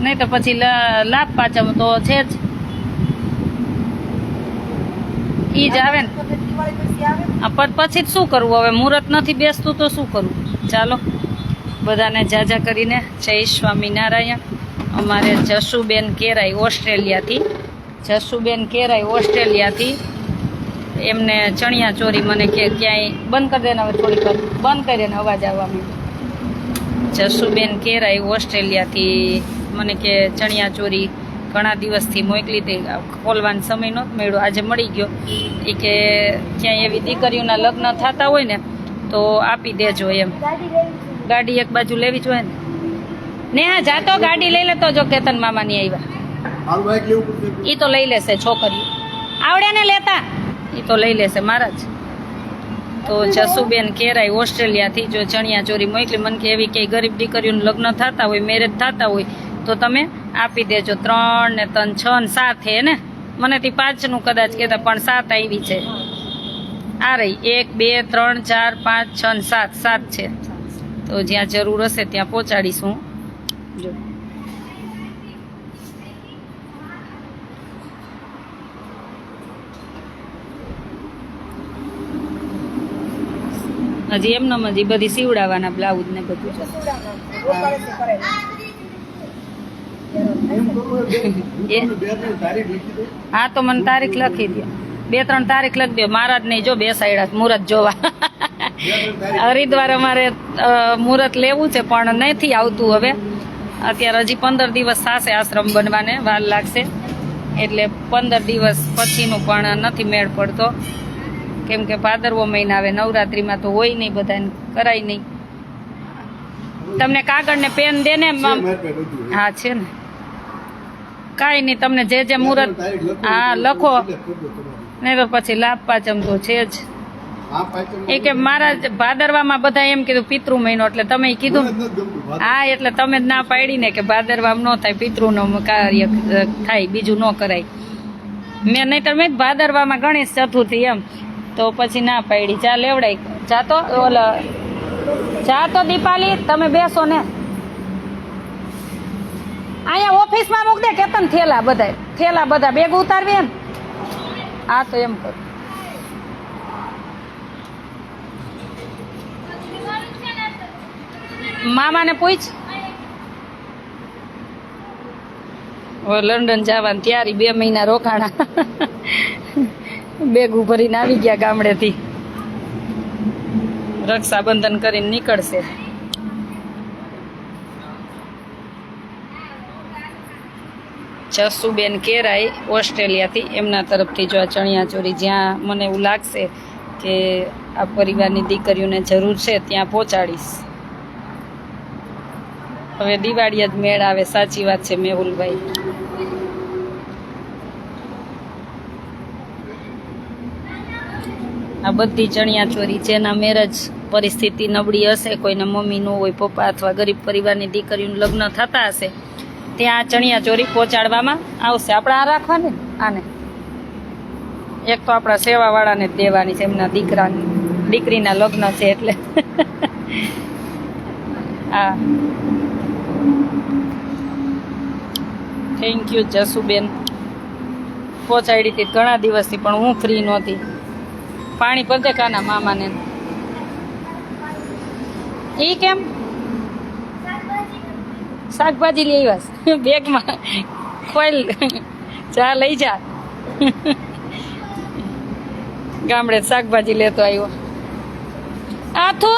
નહીં તો પછી લાભ પાચમ તો છે જ. ઈ જ આવે ને. પછી જ શું કરવું? હવે મુહૂર્ત નથી બેસતું તો શું કરવું? ચાલો. બધાને જાજા કરીને જય સ્વામિનારાયણ અમારે જસુબેન કેરાઈ ઓસ્ટ્રેલિયાથી. જસુબેન કેરાઈ ઓસ્ટ્રેલિયાથી. એમને ચણિયા ચોરી મને કે ક્યાંય બંધ કરી દેને હવે થોડીક બંધ કરી દેને અવાજ આવવા માંડ્યો. જસુબેન કેરાઈ ઓસ્ટ્રેલિયાથી. મને કે ચણિયા ચોરી ઘણા દિવસથી મોકલી હતી ખોલવાનો સમય નહોતો મળ્યો. આજે મળી ગયો. એ કે ક્યાંય એવી દીકરીઓના લગ્ન થતા હોય ને તો આપી દેજો એમ. ગાડી એક બાજુ લેવી જોઈએ ને. ને હા જાતો ગાડી લઈ લેતો જો કેતન મામાની આવ્યા એ તો લઈ લેશે છોકરીઓ. આવડે ને લેતા. એ તો લઈ લેશે મારા જ. તો જસુબેન કેરાય ઓસ્ટ્રેલિયાથી જો ચણિયા ચોરી મોકલી, મને કે એવી કઈ ગરીબ દીકરીઓનું લગ્ન થતા હોય મેરેજ થતા હોય, તો તમે આપી દેજો ત્રણ ને ત્રણ, છ ને સાત હે ને? મને થી પાંચનું કદાચ કહેતા, પણ સાત આવી છે. આ રહી, એક, બે, ત્રણ, ચાર, પાંચ, છ ને સાત સાત છે. તો જ્યાં જરૂર હશે ત્યાં પહોંચાડીશું. જો. હજી એમનેમ હજી બધી સીવડાવવાના બ્લાઉઝ ને બધું. એમ. હું તો મને તારીખ લખી દે. બે ત્રણ તારીખ લખી દો. મારા જ નહીં જો બે સાઈડ મુહૂર્ત જોવા. હરિદ્વાર અમારે મુહૂર્ત લેવું છે પણ નથી આવતું હવે. અત્યારે હજી પંદર દિવસ થશે આશ્રમ બનવાને વાર લાગશે. એટલે પંદર દિવસ પછીનું પણ નથી મેળ પડતો. કેમ કે ભાદરવો મહિના આવે, નવરાત્રીમાં તો હોય નહીં બધાને, કરાય નહીં તમને કાગળ ને પેન દે ને બધું. હા, છે ને કાંઈ નહીં, તમને જે જે મુહૂર્ત. હા, લખો. નહીં તો પછી લાભ પાચમ તો છે જ એ કે મારા ભાદરવામાં બધા એમ કીધું, પિતૃ મહિનો, એટલે તમે કીધું હા, એટલે તમે જ ના પાડી ને કે ભાદરવા ન થાય, પિતૃનો કાર્ય થાય, બીજું ન કરાય મેં નહીં તો મેં જ ભાદરવામાં ગણેશ ચતુર્થી એમ તો પછી ના પાડી. ચા લેવડાય. ચા તો, ઓલા ચા તો દીપાલી, તમે બેસો ને. અહીંયા ઓફિસમાં મૂક દે, કેતન થેલા બધા થેલા બધા બેગ ઉતારવી એમ. હા તો એમ કર. મામાને પૂછ. લંડન જવાની તૈયારી બે મહિના રોકાણા. બેગું ભરીને આવી ગયા ગામડેથી. રક્ષાબંધન કરીને નીકળશે. જસુબેન કેરાઈ ઓસ્ટ્રેલિયાથી એમના તરફથી જો આ ચણિયાચોરી જ્યાં મને એવું લાગશે કે આ પરિવારની દીકરીઓને જરૂર છે ત્યાં પહોંચાડીશ. હવે દિવાળી જ મેળ આવે, સાચી વાત છે મેહુલભાઈ. આ બધી ચણિયા ચોરી જેના મેરેજ પરિસ્થિતિ નબળી હશે, કોઈને મમ્મી ન હોય, પપ્પા અથવા ગરીબ પરિવારની દીકરીનું લગ્ન થતા હશે, ત્યાં ચણિયા ચોરી પહોંચાડવામાં આવશે. આપણે આ રાખવાની? આને? એક તો આપણા સેવાવાળાને જ દેવાની છે, એમના દીકરા દીકરીના લગ્ન છે એટલે. હા. Thank you Jasuben. પહોંચાડી હતી ઘણા દિવસથી, પણ હું ફ્રી નહોતી. પાણી પદે કાના મામાને. એ કેમ? શાકભાજી લઈ આવ્યા બેગમાં ખોલ. ચા લઈ જા. ગામડે શાકભાજી લેતો આવ્યો આ થો.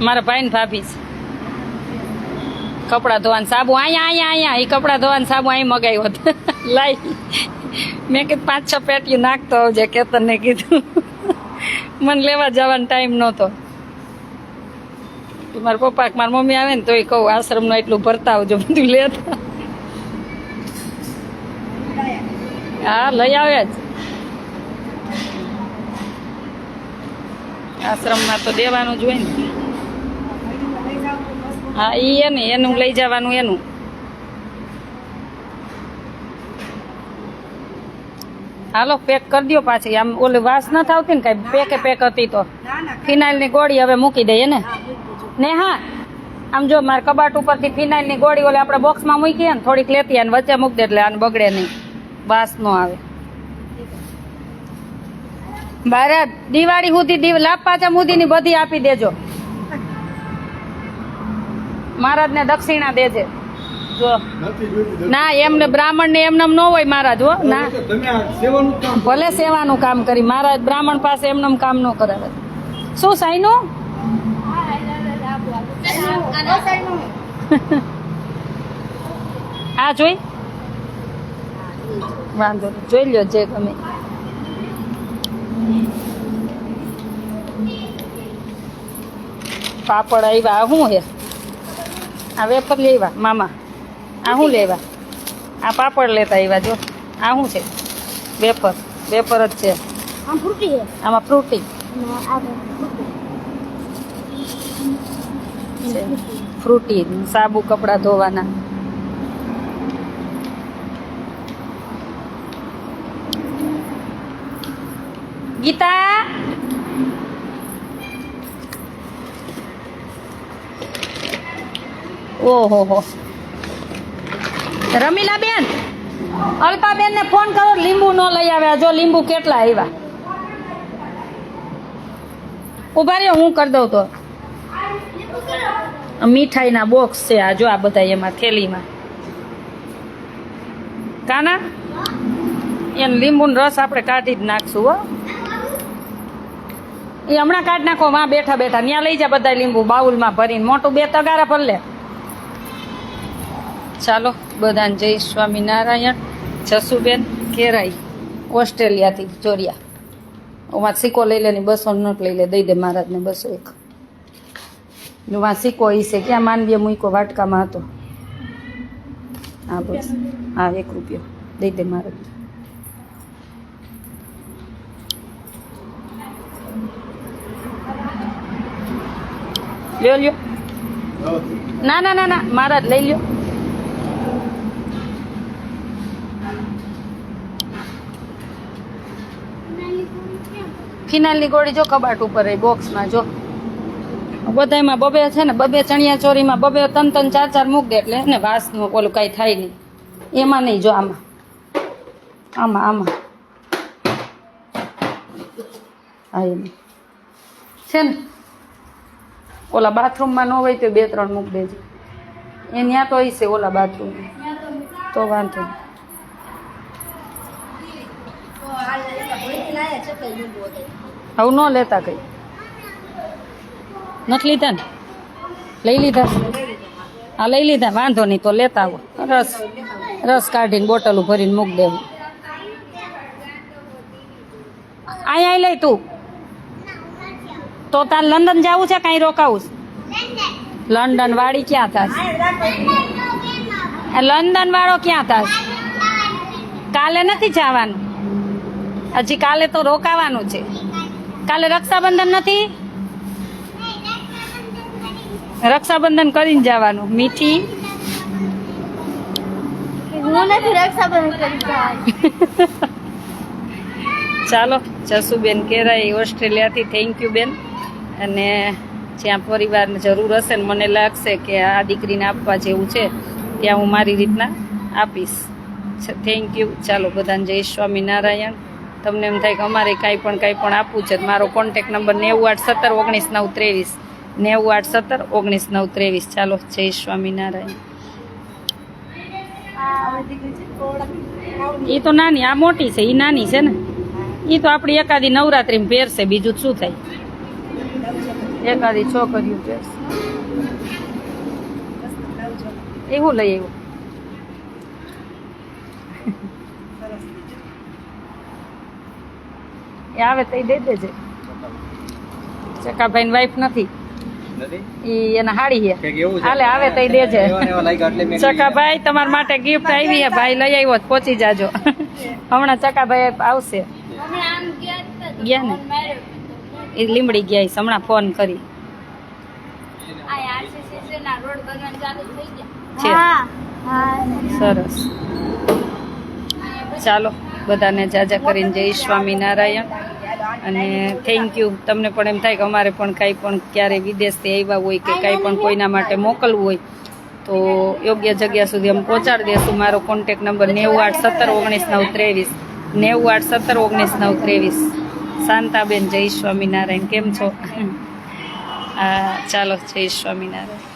મારા ભાઈ ને ભાભી છે. કપડાં ધોવાનું સાબુ અહીંયા અહીંયા અહીંયા એ કપડાં ધોવાનું સાબુ અહીં મગાવ્યો હતો. લાઈ. મેં કીધું, પાંચ, છ પેટી નાખતો આવજે, કેતનને કીધું. મને લેવા જવાનો ટાઈમ નહોતો. મારા પપ્પા મારા મમ્મી આવે ને તોય કહું, આશ્રમનું એટલું ભરતા આવજો, બધું લેતા હા, લઈ આવે જ. આશ્રમમાં તો દેવાનું જ હોય ને. હા એ એને એનું લઈ જવાનું એનું. હાલો પેક કરી દો પાછી. આમ ઓલી વાસ ન આવતી ને કઈ પેકે પેક હતી તો. ફિનાઇલની ગોળી હવે મૂકી દઈએ ને ને હા આમ જો મારા કબાટ ઉપરથી ફિનાઇલની ગોળી ઓલે આપણે બોક્સમાં મૂકીએ ને થોડીક લેતી અને વચ્ચે મૂકી દે એટલે આને બગડે નહીં. વાસ ન આવે. બારે દિવાળી સુધી લાભ પાછા સુધીની બધી આપી દેજો. મહારાજને દક્ષિણા દેજે જો. ના એમને બ્રાહ્મણ ને એમને ન હોય મહારાજ હો. ના. ભલે સેવાનું કામ કરી મહારાજ બ્રાહ્મણ પાસે એમને કામ ન કરાવે શું સાઈનું? આ જોઈ? વાંધો જોઈ લ્યો જે તમે પાપડ આવ્યા શું હે? આ વેફર લેવા મામા. આ શું લેવા? આ પાપડ લેતા આવ્યા જો. આ શું છે? વેફર. વેફર જ છે. આમ ફ્રૂટી ફ્રૂટી. સાબુ કપડાં ધોવાના. ગીતા? ઓહો, હો. રમીલા બેન અલ્પાબેન ને ફોન કરો, લીંબુ ન લઈ આવ્યા જો લીંબુ કેટલા આવ્યા ઊભા રહ્યો, હું કરી દઉં તો. મીઠાઈના બોક્સ છે. આ જો આ બધા એમાં થેલીમાં. કાના? એને લીંબુનો રસ આપણે કાઢી જ નાખશું, હો. એ હમણાં કાઢી નાખો, માં બેઠા બેઠા. ત્યાં લઈ જા બધા લીંબુ બાઉલમાં ભરીને. મોટું બે તગારા ભર લે. ચાલો બધાને જય સ્વામિનારાયણ. જસુબેન કેરાઈ ઓસ્ટ્રેલિયાથી ચોર્યા ઓમાં સિક્કો લઈ લે ને બસો નોટ લઈ લે દઈ દે મહારાજને બસો એક. વા સિક્કો એ છે ક્યાં માનવીએ મૂકો વાટકામાં હતો? હા બસ. હા એક રૂપિયો. દઈ દે મહારાજ. લ્યો લ્યો. ના ના ના ના મહારાજ લઈ લ્યો. ફિનાલની ગોળી જો કબાટ ઉપર રહી, બોક્સમાં જો. બધાયમાં બબે છે ને, બબે ચણિયા ચોરીમાં બબે ત્રણ ત્રણ ચાર ચાર મૂક દે એટલે ને વાસનું ઓલું કાંઈ થાય નહીં. એમાં નહીં જો આમાં. આમાં આમાં. હા, એમ. છે ને? ઓલા બાથરૂમમાં ન હોય તો બે ત્રણ મૂક દેજો. એ ત્યાં તો હશે ઓલા બાથરૂમ તો વાંધો નહીં. હવે ન લેતા કઈ. નથી લીધા ને? લઈ લીધા હા, લઈ લીધા, વાંધો નહીં તો લેતા આવો. રસ રસ કાઢીને બોટલ ભરીને મૂક દેવું. અહીંયા લઈ તું. તો તાર લંડન જવું છે, કાંઈ રોકાવું છે? લંડન વાળી ક્યાં થાસ લંડન વાળો ક્યાં થાસ કાલે નથી જવાનું? હજી કાલે તો રોકાવાનું છે. કાલે રક્ષાબંધન નથી? રક્ષાબંધન કરીને જવાનું. મીઠી? હું નથી રક્ષાબંધન કરી ચાલો જસુબેન કેરાય ઓસ્ટ્રેલિયાથી. થેન્ક યુ બેન. અને જ્યાં પરિવારને જરૂર હશે ને મને લાગશે કે આ દીકરીને આપવા જેવું છે ત્યાં હું મારી રીતના આપીશ. થેન્ક યુ ચાલો બધાને જય સ્વામિનારાયણ. તમને એમ થાય કે અમારે કાંઈ પણ કાંઈ પણ આપવું છે મારો કોન્ટેક નંબર નેવું આઠ સત્તર ઓગણીસ નવ ત્રેવીસ. નેવું આઠ સત્તર ઓગણીસ નવ ત્રેવીસ. ચાલો જય સ્વામિનારાયણ. એ તો નાની આ મોટી છે એ નાની છે ને? એ તો આપણી એકાદી નવરાત્રીમાં પહેરશે બીજું શું થાય? એકાદી છોકરીઓ પહેરશે. એવું લઈ આવ્યું. એ આવે તો એ દઈ દેજે. ચકાભાઈ વાઈફ નથી. ઈ એને હાડી છે. હાલે આવે તો દેજે. ચકાભાઈ તમારા માટે ગિફ્ટ આવી છે. ભાઈ લઈ આવ્યો તો પહોંચી જાજો. હમણાં ચકાભાઈ આવશે. ગયા હતા તો ગયા ને? એ લીમડી ગયા હમણાં ફોન કરી. આ RCCC ના રોડ બનવાનું ચાલુ થઈ ગયા. છે. હા હા સરસ. ચાલો. બધાને જાજા કરીને જય સ્વામિનારાયણ. અને થેન્ક યુ તમને પણ એમ થાય કે અમારે પણ કાંઈ પણ ક્યારે વિદેશથી આવ્યા હોય કે કાંઈ પણ કોઈના માટે મોકલવું હોય, તો યોગ્ય જગ્યા સુધી અમે પહોંચાડી દઈશું મારો કોન્ટેક નંબર નેવું આઠ સત્તર ઓગણીસ નવ ત્રેવીસ. નેવું આઠ સત્તર ઓગણીસ નવ ત્રેવીસ. શાંતાબેન, જય સ્વામિનારાયણ. કેમ છો? હા ચાલો, જય સ્વામિનારાયણ.